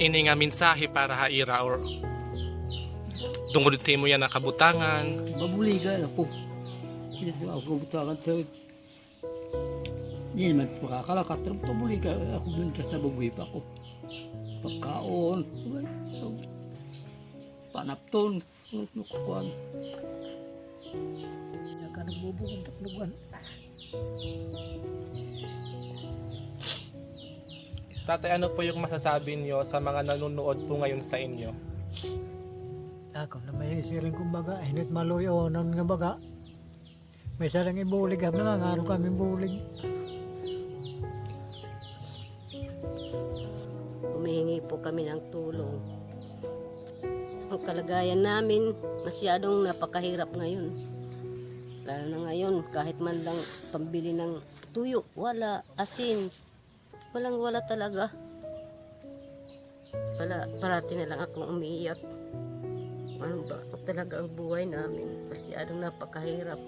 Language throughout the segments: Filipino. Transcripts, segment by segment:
ini nga mensahe para haira or tungod mo yan nakabutangan Babuligan ako. Hindi ko ako butangan sa... Hindi naman pakakalakat. Pero pabuligan ako bintas na babuhi pa ako. Pagkaon. Panapton. Nukukuan. Naka nagbubukong taklugan. Tatay, ano po yung masasabi niyo sa mga nanonood po ngayon sa inyo? Ako na may siring kumbaga, hinit maluyo nun nga baga. May sarang ibulig, ab na nga ano kami bulig. Humihingi po kami ng tulong. Ang kalagayan namin, masyadong napakahirap ngayon. Lalo na ngayon, kahit man lang pambili ng tuyo, wala, asin, walang wala talaga. Wala, parati na lang akong umiiyak. Ano ba talaga ang buhay namin? Masyadong napakahirap.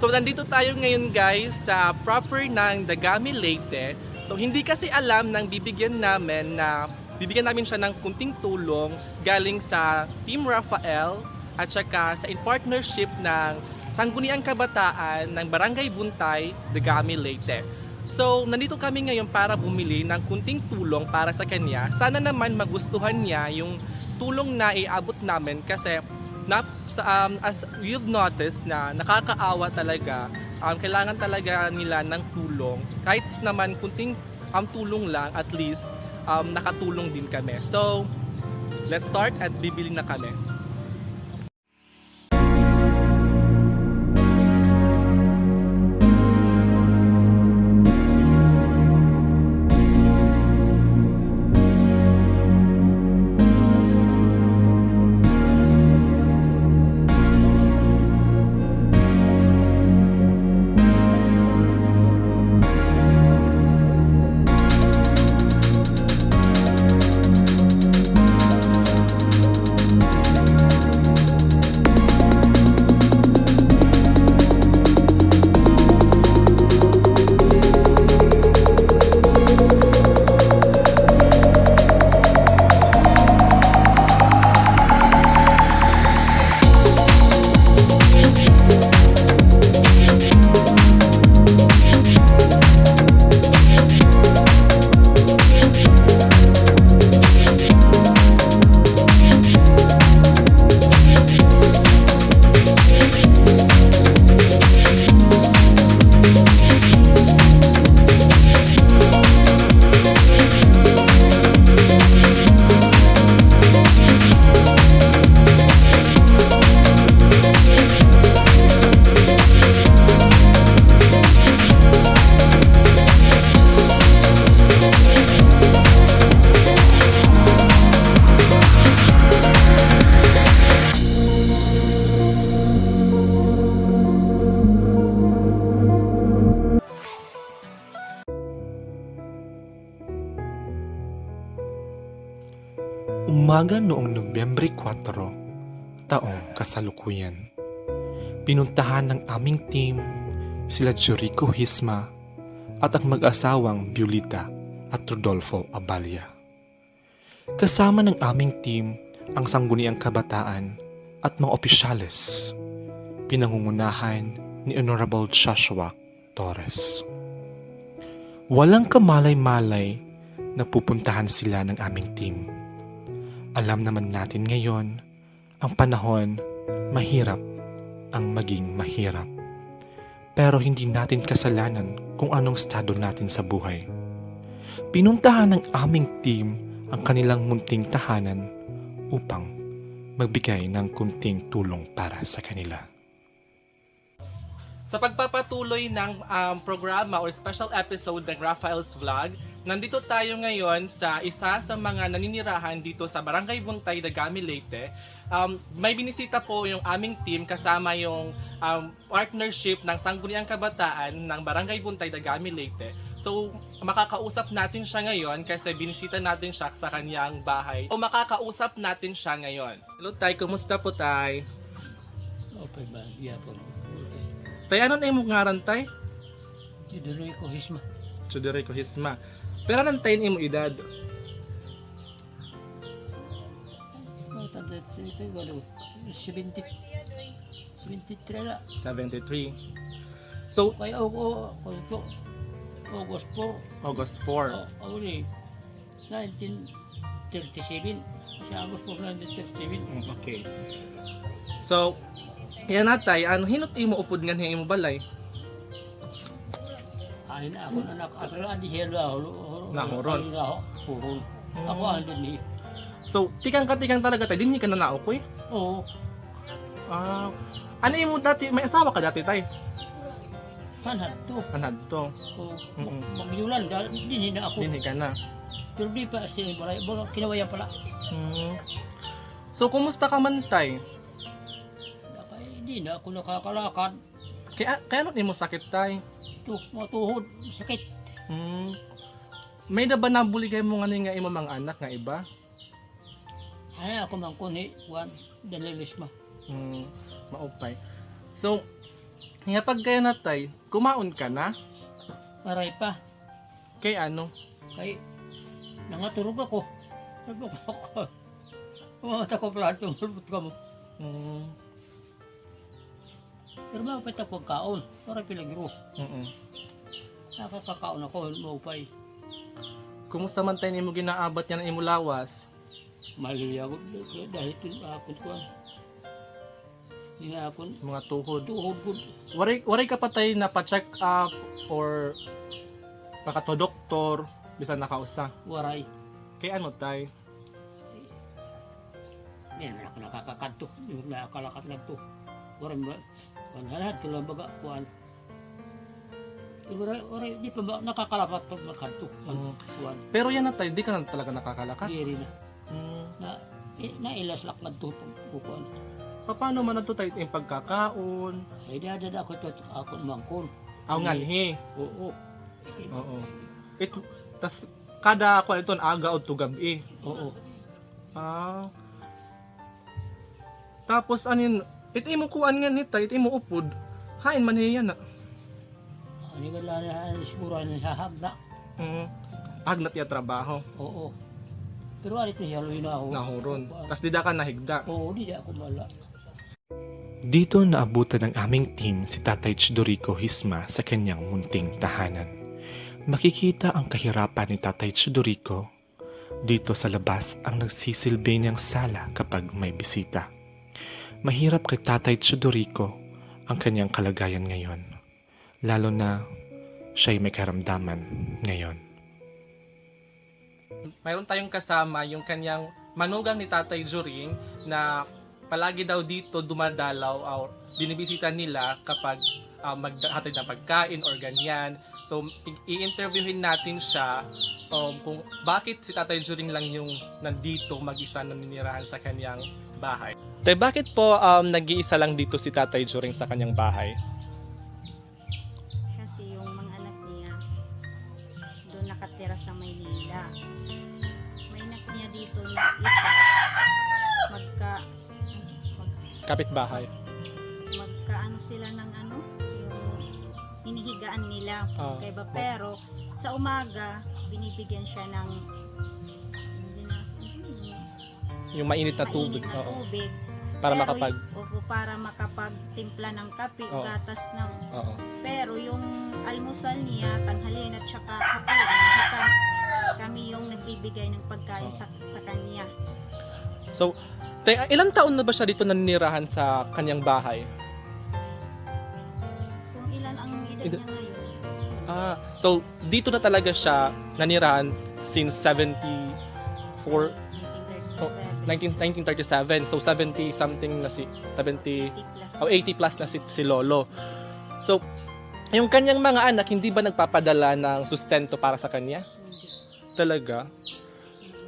So nandito tayo ngayon guys sa proper ng Dagami Leyte. So hindi kasi alam ng bibigyan namin na bibigyan namin siya ng kunting tulong galing sa Team Rafael at saka sa in partnership ng Sangguniang Kabataan ng Barangay Buntay, Dagami Leyte. So, nandito kami ngayon para bumili ng kunting tulong para sa kanya. Sana naman magustuhan niya yung tulong na iabot namin kasi na, um, as you've noticed na nakakaawa talaga, um, kailangan talaga nila ng tulong. Kahit naman kunting um, tulong lang, at least um, nakatulong din kami. So, let's start at bibili na kami. Umaga noong Nobyembre 4, taong kasalukuyan. Pinuntahan ng aming team sila Jericho Hisma at ang mag-asawang Violita at Rodolfo Abalia. Kasama ng aming team ang sangguniang kabataan at mga opisyales, pinangungunahan ni Honorable Joshua Torres. Walang kamalay-malay na pupuntahan sila ng aming team. Alam naman natin ngayon, ang panahon, mahirap ang maging mahirap. Pero hindi natin kasalanan kung anong estado natin sa buhay. Pinuntahan ng aming team ang kanilang munting tahanan upang magbigay ng kunting tulong para sa kanila. Sa pagpapatuloy ng um, programa or special episode ng Raphael's Vlog, nandito tayo ngayon sa isa sa mga naninirahan dito sa Barangay Buntay, Dagami, Leyte. Um, may binisita po yung aming team kasama yung um, partnership ng Sangguniang Kabataan ng Barangay Buntay, Dagami, Leyte. So, makakausap natin siya ngayon kasi binisita natin siya sa kanyang bahay. O makakausap natin siya ngayon. Hello, Tay. Kumusta po, Tay? Okay ba? Yeah po. Tay, ano na yung ngaran, Tay? Federico Hisma. Chuderico Hisma. Pero nantayin imo edad. Oh, tanda ito galo. 70 73 na. 73. So, Kaya ako, ako August 4, August 4. oh, ako ni 1937. Kasi August 4, 1937. Mm, Okay. So, yan natay, ano, hinot imo upod nga imo balay. Ay na ako na nakakala, siya na ako. Nahuron. Ako, huron. Ako ang din eh. So, tikang ka tikang talaga tay, dinhi ka na naokoy. Oo, Ah, ano imo dati, may asawa ka dati tay? hanad to. Anad to. Mm-mm. Magyulan, dahil din na ako. Dinhi ka na. Pero di pa siya pala, baka kinawayan pala. Mm. So, kumusta ka man tay? Hindi na ako nakakalakad. Kaya, kaya ano imo sakit tay? Ito, mga tuhod, sakit. Mm. May na ba nabuligay mo nga nga imo mga anak nga iba? Ay, ako man kuni, Juan, dalilis ma. Mm, maupay. So, nga pag kaya na tay, kumaon ka na? Maray pa. Kay ano? Kay, nangaturog ako. Sabi ko ako. Umamata ko pala itong hulbot ka mo. Mm, Pero mapit ako pagkaon. Para pilagro. mm Nakakakaon ako, maupay. Kumusta man tayo mo ginaabat yan ang imo lawas? Mali ako dahil ito apon ko. Hinapon, Mga tuhod. tuhod ko. Waray, waray ka pa tayo na pa-check up or pakato doktor bisan nakausa. Waray. Kay ano tay? Yan, ako nakakakadto. Yung nakakalakat lang to. Waray ba? Panhalad ko lang baga, kuhan. Waray, waray, di pa ba nakakalapat pag makadto. Mm. Kuhan, Pero yan na tayo, di ka na talaga nakakalakas. diri na. Mm. Na, eh, nailas lak lang to kukuhan. Paano man ito tayo yung pagkakaon? Ay, dadad ako ito, ako mangkon. Aw nga he. Oo. Oo. Ito, tas kada ako ito aga o to gabi. Oo. Ah. Tapos anin, ito imo kuan nga nita, ito imo upod. Hain man hiya na. Ano ba lang na siguro na hahagda? Mm. Agnat ya trabaho. Oo. Pero ano ito haloy na ako. Nahuron. Tas dida ka nahigda. Oo, di ako mala. Dito naabutan ng aming team si Tatay Chidorico Hisma sa kanyang munting tahanan. Makikita ang kahirapan ni Tatay Chidorico. Dito sa labas ang nagsisilbi niyang sala kapag may bisita. Mahirap kay Tatay Chidorico ang kanyang kalagayan ngayon. Lalo na siya'y may karamdaman ngayon. Mayroon tayong kasama yung kanyang manugang ni Tatay Juring na palagi daw dito dumadalaw or binibisita nila kapag uh, maghatid ng pagkain or ganyan. So, i-interviewin natin siya um, kung bakit si Tatay Juring lang yung nandito mag-isa naninirahan sa kanyang bahay. Tay, bakit po um, nag-iisa lang dito si Tatay Juring sa kanyang bahay? Kasi yung mga anak niya, doon nakatira sa Maynila. May anak niya dito na isa, magka, mag, Kapitbahay. magka ano sila ng ano, yung hinihigaan nila. Ah. Kaya ba, pero sa umaga, binibigyan siya ng hindi na, ano, Yung mainit na tubig. mainit na Oo. tubig. Para Pero makapag... opo, para makapagtimpla ng kape, Oo. gatas ng Oo. Pero yung almusal niya, tanghalian at saka hapon, kami, yung nagbibigay ng pagkain sa, sa kanya. So, tay, ilang taon na ba siya dito naninirahan sa kanyang bahay? Kung ilan ang edad niya ngayon, Ah, so dito na talaga siya nanirahan since 74 1937, 19, 1937. So 70 something na si 70 80 plus. o 80 plus na si, si Lolo. So yung kanyang mga anak hindi ba nagpapadala ng sustento para sa kanya? Hindi. Talaga?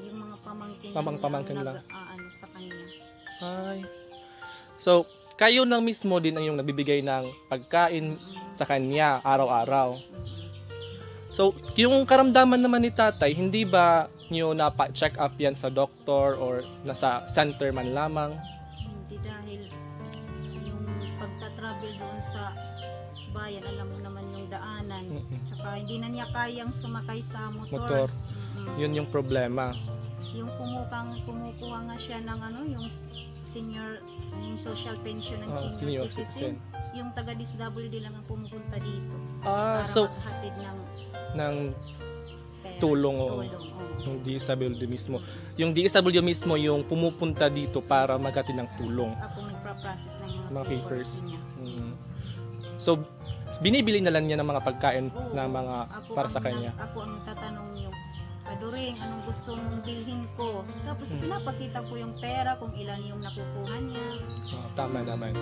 Yung mga pamangkin, Pamang- lang lang. nag- ah, ano, sa kanya. Ay. So kayo nang mismo din ang yung nagbibigay ng pagkain sa kanya araw-araw. So, yung karamdaman naman ni tatay, hindi ba nyo na-check up yan sa doktor or nasa center man lamang? Hindi dahil yung pagta-travel doon sa bayan, alam mo naman yung daanan. Mm-mm. Tsaka hindi na niya kayang sumakay sa motor. Motor. Mm-mm. Yun yung problema. Yung kumukang kumukuha nga siya ng ano, yung senior yung social pension ng Ah, senior, senior citizen. citizen. Yung taga DSWD lang ang pumupunta dito Ah, para so, maghatid ng ng pera. tulong o tulong. oo. yung DSWD mismo. Yung DSWD mismo yung pumupunta dito para maghatid ng tulong. Ako nagpa-process ng mga, Mga papers. papers niya. Mm. So, binibili na lang niya ng mga pagkain Oo, na mga ako para ang sa kanya. nag- ako ang tatanong yung Paduring, anong gusto mong bilhin ko? Tapos Hmm. pinapakita ko yung pera, kung ilan yung nakukuha niya. Oh, tama naman.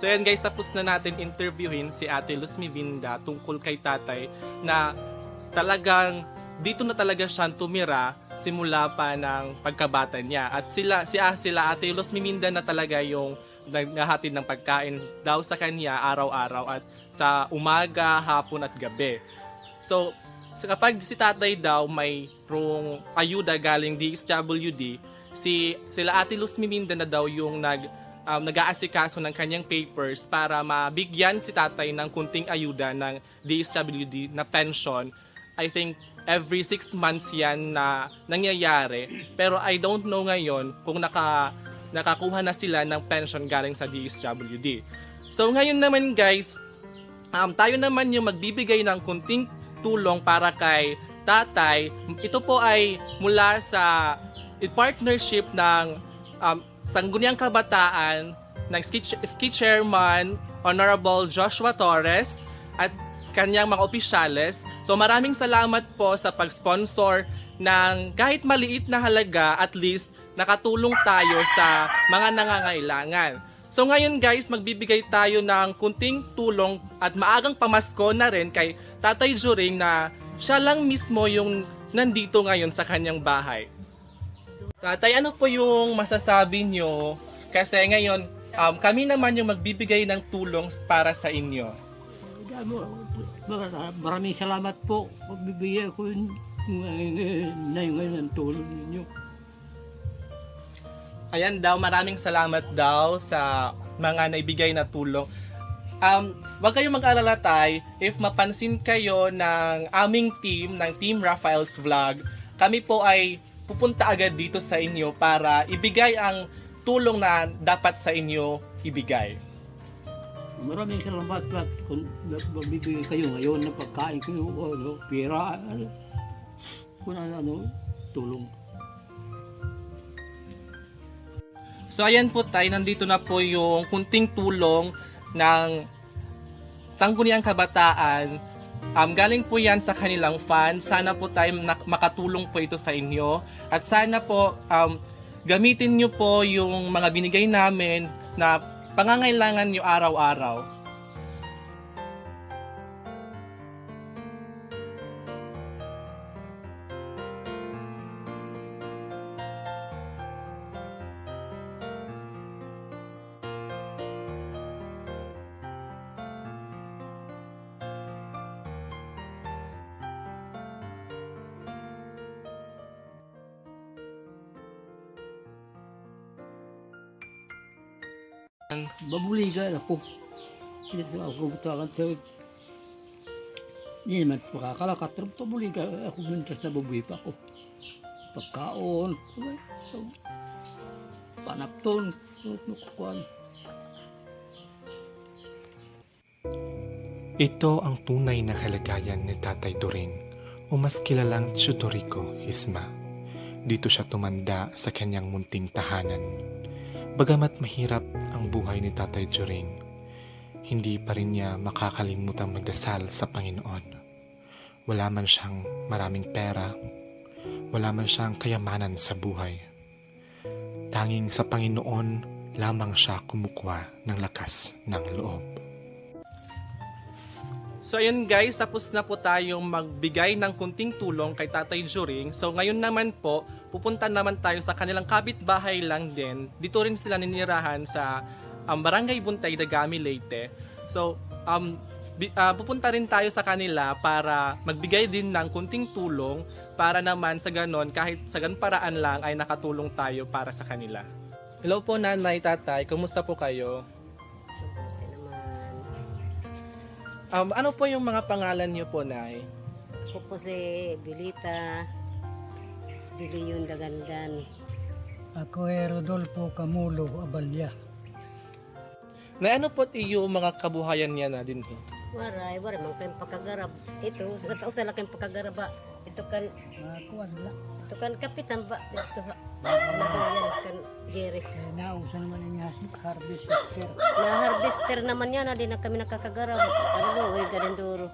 So yan guys, tapos na natin interviewin si Ate Luz Mivinda tungkol kay tatay na talagang dito na talaga siya tumira simula pa ng pagkabata niya. At sila, si ah, sila Ate Luz Mivinda na talaga yung naghahatid ng pagkain daw sa kanya araw-araw at sa umaga, hapon at gabi. So kapag si tatay daw may rong ayuda galing DSWD, si sila Ate Luz Miminda na daw yung nag um, nag-aasikaso ng kanyang papers para mabigyan si tatay ng kunting ayuda ng DSWD na pension. I think every six months yan na nangyayari. Pero I don't know ngayon kung naka, nakakuha na sila ng pension galing sa DSWD. So ngayon naman guys, um, tayo naman yung magbibigay ng kunting tulong para kay tatay. Ito po ay mula sa partnership ng um, Sangguniang Kabataan ng ski, ski chairman Honorable Joshua Torres at kanyang mga opisyales. So maraming salamat po sa pag-sponsor ng kahit maliit na halaga at least nakatulong tayo sa mga nangangailangan. So ngayon guys, magbibigay tayo ng kunting tulong at maagang pamasko na rin kay Tatay Juring na siya lang mismo yung nandito ngayon sa kanyang bahay. Tatay, ano po yung masasabi nyo? Kasi ngayon, um, kami naman yung magbibigay ng tulong para sa inyo. Maraming salamat po. Magbibigay ko yun na yung ngayon ang tulong ninyo. Ayan daw, maraming salamat daw sa mga naibigay na tulong. Um, wag kayong mag-alala tay, if mapansin kayo ng aming team, ng Team Raphael's Vlog, kami po ay pupunta agad dito sa inyo para ibigay ang tulong na dapat sa inyo ibigay. Maraming salamat at kung magbibigay kayo ngayon ng pagkain kayo, ano, pera, ano, kung ano, ano, tulong. So ayan po tayo, nandito na po yung kunting tulong ng Sangguniang Kabataan. Um, galing po yan sa kanilang fan. Sana po tayo makatulong po ito sa inyo. At sana po um, gamitin nyo po yung mga binigay namin na pangangailangan nyo araw-araw. Babuligan ako. Ito ako butakan sa... Hindi naman pagkakalakat, pero pabuligan ako mintas na babuhi pa ako. Pagkaon, panapton, nukukuan. Ito ang tunay na kalagayan ni Tatay Doring o mas kilalang Chudorico Hisma. Dito siya tumanda sa kanyang munting tahanan. Bagamat mahirap ang buhay ni Tatay Doring, hindi pa rin niya makakalimutang magdasal sa Panginoon. Wala man siyang maraming pera, wala man siyang kayamanan sa buhay. Tanging sa Panginoon lamang siya kumukuha ng lakas ng loob. So ayun guys, tapos na po tayong magbigay ng kunting tulong kay Tatay Juring. So ngayon naman po, pupunta naman tayo sa kanilang kapitbahay lang din. Dito rin sila ninirahan sa um, Barangay Buntay, Dagami, Leyte. So um, ah, pupunta rin tayo sa kanila para magbigay din ng kunting tulong para naman sa ganon, kahit sa gan paraan lang ay nakatulong tayo para sa kanila. Hello po nanay, tatay. Kumusta po kayo? Um, ano po yung mga pangalan niyo po, Nay? Ako po si Bilita, Diliyon Dagandan. Ako ay Rodolfo Camulo Abalya. Na ano po iyo mga kabuhayan niya na din? eh? Waray, waray, mga kayong pagkagarab. Ito, sa tao sa lakang pagkagarab ba? Ito kan, Mga kuwan la. ito kan kapitan ba? Ito ha. Nabuyan kan Jerry. Eh, nausa naman yung has- harvest sister. Na harvester naman yan, hindi na kami nakakagarab. Ano, uy, ganun duro.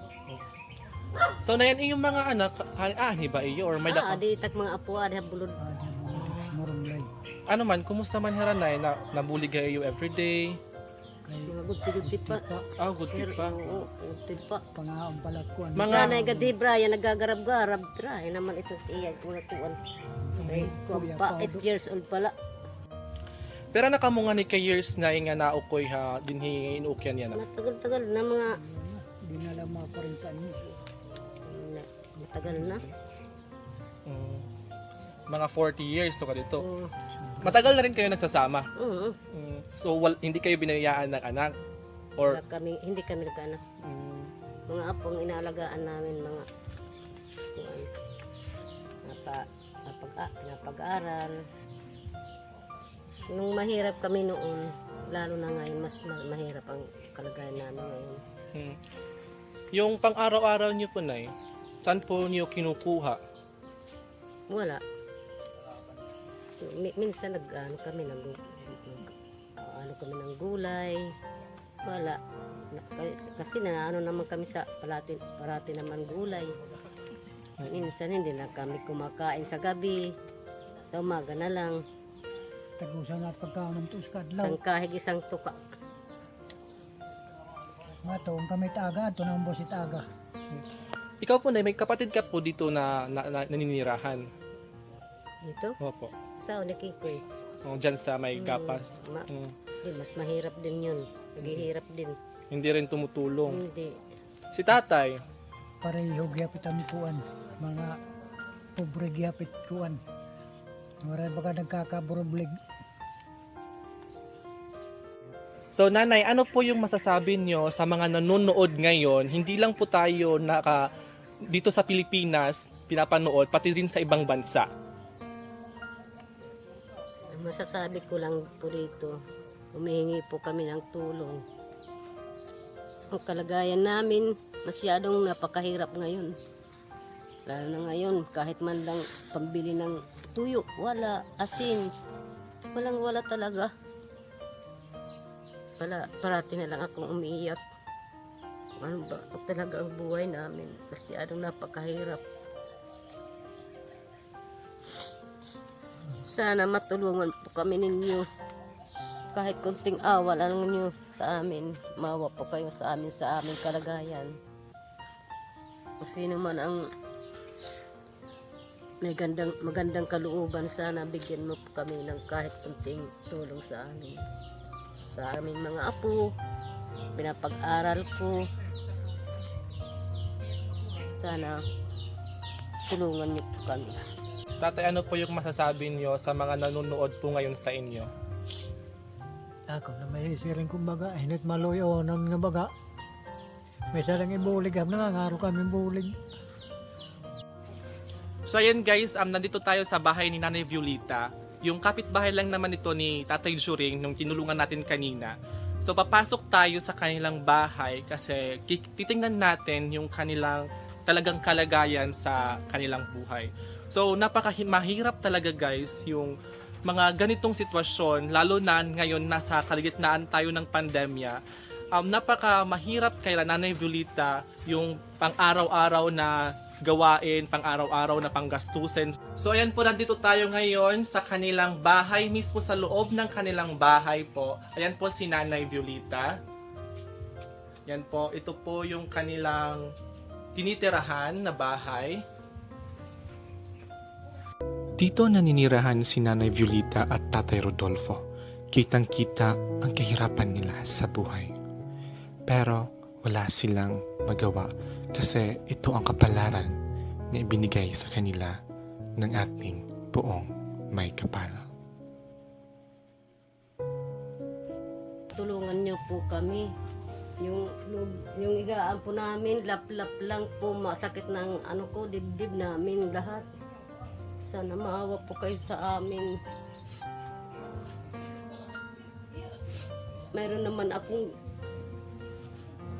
So na yan yung mga anak, ah, ba iyo or may Ah, dako? di tak mga apo, ada bulod. Ah, di mo murumlay. Ano man, kumusta man haranay na nabuli kayo everyday? Kay Mga gudti-gudti pa. Ah, good Pero, pa. oo, gudti pa. pangaon pala kuwan. Mga- Mga gadi Brian, nagagarab-garab. Try naman ito iya kuna tuwan. Ay, pa, 8 years old pala. Pero nakamunga ni kay years na nga naukoy ha dinhi inukyan yan. Matagal-tagal na mga, Di na lang mga parintan niyo. Matagal na. Mm. Mga 40 years to ka dito. Oo. Matagal na rin kayo nagsasama. Oo. Mm. So wal, hindi kayo binayaan ng anak or Wala kami, hindi kami nagkaanak. mm, Mga apong inaalagaan namin, mga kuwan, napa, napag, ah, pinapag-aral. Nung mahirap kami noon, lalo na ngayon, mas ma- mahirap ang kalagayan namin ngayon. mm. yung pang-araw-araw niyo po nay, saan po niyo kinukuha? Wala. Mi- minsan nag ano kami nag, nag ah, ano kami ng gulay. Wala. Na- kasi- Kasi na ano naman kami sa palati, parati naman gulay. Minsan hindi na kami kumakain sa gabi. Sa umaga na lang. Tagusa nga pagkaon ng tuskadlaw. Isang kahig isang tuka. Mga toong kami taga, ito na ang bosit aga. Ikaw po nay, may kapatid ka po dito na, na, na naninirahan. Dito. Opo. Sa Unikikoy. Oh, dyan sa may gapas. Ma- Mm. di, mas mahirap din yun. Naghihirap din. Hindi rin tumutulong. Hindi. Si tatay, Pareho gyapit ang kuwan. Mga pobre gyapit kuwan. Maray baka nagkakabroblig. So nanay, ano po yung masasabi nyo sa mga nanonood ngayon? Hindi lang po tayo naka dito sa Pilipinas pinapanood, pati rin sa ibang bansa. Ang masasabi ko lang po rito, humihingi po kami ng tulong. Ang kalagayan namin, masyadong napakahirap ngayon. Lalo na ngayon, kahit man lang pambili ng tuyo, wala, asin, walang wala talaga. Wala, parati na lang akong umiiyak. Ano ba talaga ang buhay namin? Masyadong napakahirap. Sana matulungan po kami ninyo. Kahit kunting awa lang ninyo sa amin. Mawa po kayo sa amin sa aming kalagayan. Kung sino man ang may gandang, magandang kalooban, sana bigyan mo po kami ng kahit kunting tulong sa amin. Sa aming mga apo, pinapag-aral ko. Sana tulungan niyo po kami. Tatay, ano po yung masasabi nyo sa mga nanonood po ngayon sa inyo? Ako na may siring kumbaga, hinit maluyonan nga baga. May sarang ibulig, am nangangaro kami bulig. So ayan guys, um, nandito tayo sa bahay ni Nanay Violeta. Yung kapitbahay lang naman ito ni Tatay Juring nung tinulungan natin kanina. So papasok tayo sa kanilang bahay kasi titingnan natin yung kanilang talagang kalagayan sa kanilang buhay. So napaka mahirap talaga guys yung mga ganitong sitwasyon lalo na ngayon nasa kalagitnaan tayo ng pandemya. Um, napaka mahirap kay Nanay Violeta yung pang-araw-araw na gawain, pang-araw-araw na panggastusin. So ayan po, nandito tayo ngayon sa kanilang bahay, mismo sa loob ng kanilang bahay po. Ayan po si Nanay Violeta. Yan po, ito po yung kanilang tinitirahan na bahay. Dito naninirahan si Nanay Violeta at Tatay Rodolfo. Kitang-kita ang kahirapan nila sa buhay. Pero wala silang magawa kasi ito ang kapalaran na ibinigay sa kanila ng ating buong may kapal. tulungan niyo po kami. Yung, yung, igaan po namin, lap-lap lang po, masakit ng ano ko, dibdib namin lahat. Sana maawa po kayo sa amin. Mayroon naman akong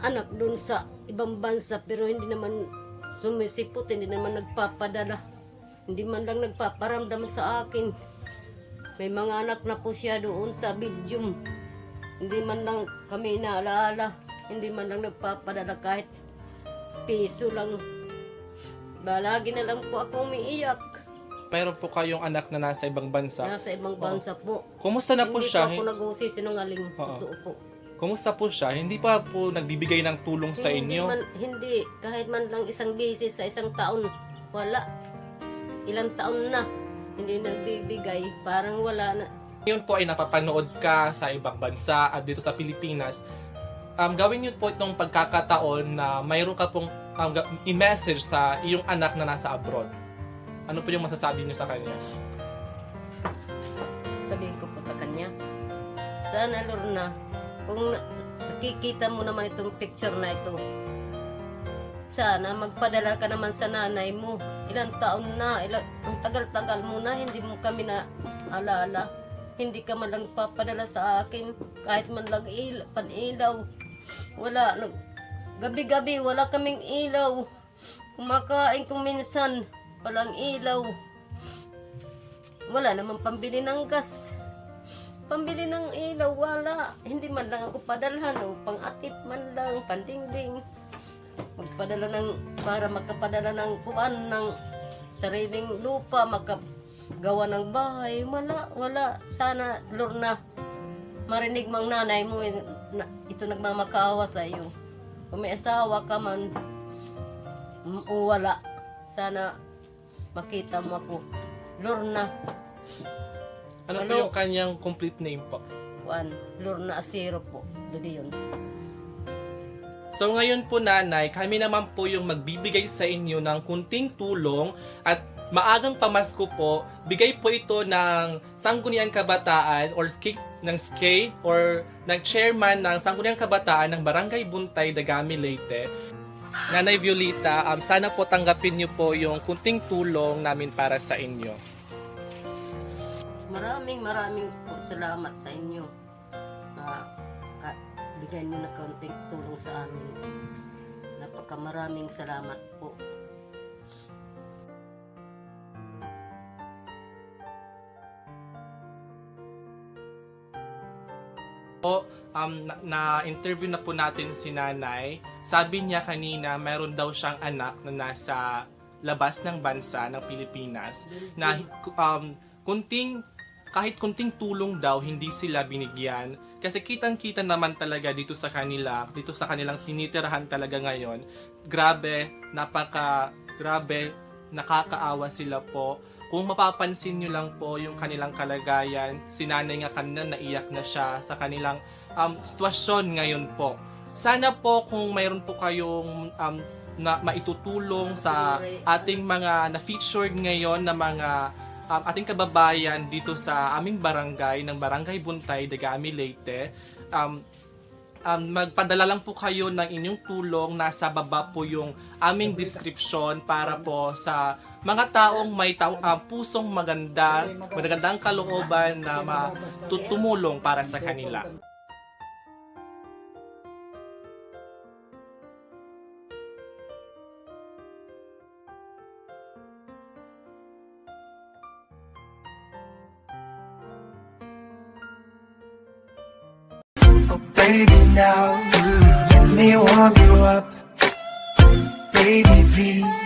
anak doon sa ibang bansa pero hindi naman sumisipot, hindi naman nagpapadala. Hindi man lang nagpaparamdam sa akin. May mga anak na po siya doon sa Belgium. Hindi man lang kami inaalaala. Hindi man lang nagpapadala kahit piso lang. Balagi na lang po ako umiiyak. Mayroon po kayong anak na nasa ibang bansa. Nasa ibang bansa po. Kumusta na po Hindi siya? po ako nag-uusi sinungaling. Oo. Totoo po. Kumusta po siya? Hindi pa po nagbibigay ng tulong sa hindi inyo? Man, hindi. Kahit man lang isang beses sa isang taon. Wala. Ilang taon na. Hindi nagbibigay. Parang wala na. Ngayon po ay napapanood ka sa ibang bansa at dito sa Pilipinas. Um, gawin niyo po itong pagkakataon na mayroon ka pong um, i-message sa iyong anak na nasa abroad. Ano po yung masasabi niyo sa kanya? Sabihin ko po sa kanya. Sana, Lorna, kung na- nakikita mo naman itong picture na ito, sana magpadala ka naman sa nanay mo. Ilang taon na, ilang, ang tagal-tagal mo na, hindi mo kami na alala. Hindi ka man lang papadala sa akin, kahit man lang il, panilaw. Wala, nag, gabi-gabi, wala kaming ilaw. Kumakain kung minsan, walang ilaw. Wala namang pambili ng gas. Pambili ng ilaw, wala. Hindi man lang ako padalhan o pang-atip man lang, pandingding. Magpadala ng, para magkapadala ng kuan ng sariling lupa, makagawa ng bahay. Wala, wala. Sana, Lorna, marinig mang nanay mo, eh, na, ito nagmamakaawa sa iyo. Kung may asawa ka man, wala. Sana makita mo ako. Lorna, Ano po Ano? yung kanyang complete name po? Juan, Lorna Asero po. Dali yun. So ngayon po nanay, kami naman po yung magbibigay sa inyo ng kunting tulong at maagang pamasko po, bigay po ito ng Sangguniang Kabataan or SKI, ng SKI or ng chairman ng Sangguniang Kabataan ng Barangay Buntay, Dagami, Leyte. Nanay Violeta, um, sana po tanggapin niyo po yung kunting tulong namin para sa inyo. Maraming maraming po salamat sa inyo ka, bigyan nyo na kaunting tulong sa amin. Napaka maraming salamat po. po, um, na, na-interview na po natin si nanay. Sabi niya kanina, meron daw siyang anak na nasa labas ng bansa ng Pilipinas na um, kunting kahit kunting tulong daw hindi sila binigyan kasi kitang-kita naman talaga dito sa kanila dito sa kanilang tinitirahan talaga ngayon. Grabe napaka grabe nakakaawa sila po. Kung mapapansin nyo lang po yung kanilang kalagayan si nanay nga kanina naiyak na siya sa kanilang um, sitwasyon ngayon po. Sana po kung mayroon po kayong um, na maitutulong sa ating mga na-featured ngayon na mga um, ating kababayan dito sa aming barangay ng Barangay Buntay, Dagami, Leyte. Um, um, magpadala lang po kayo ng inyong tulong. Nasa baba po yung aming description para po sa mga taong may tao, um, pusong maganda, magandang kalooban na matutulong para sa kanila. Up. Baby please,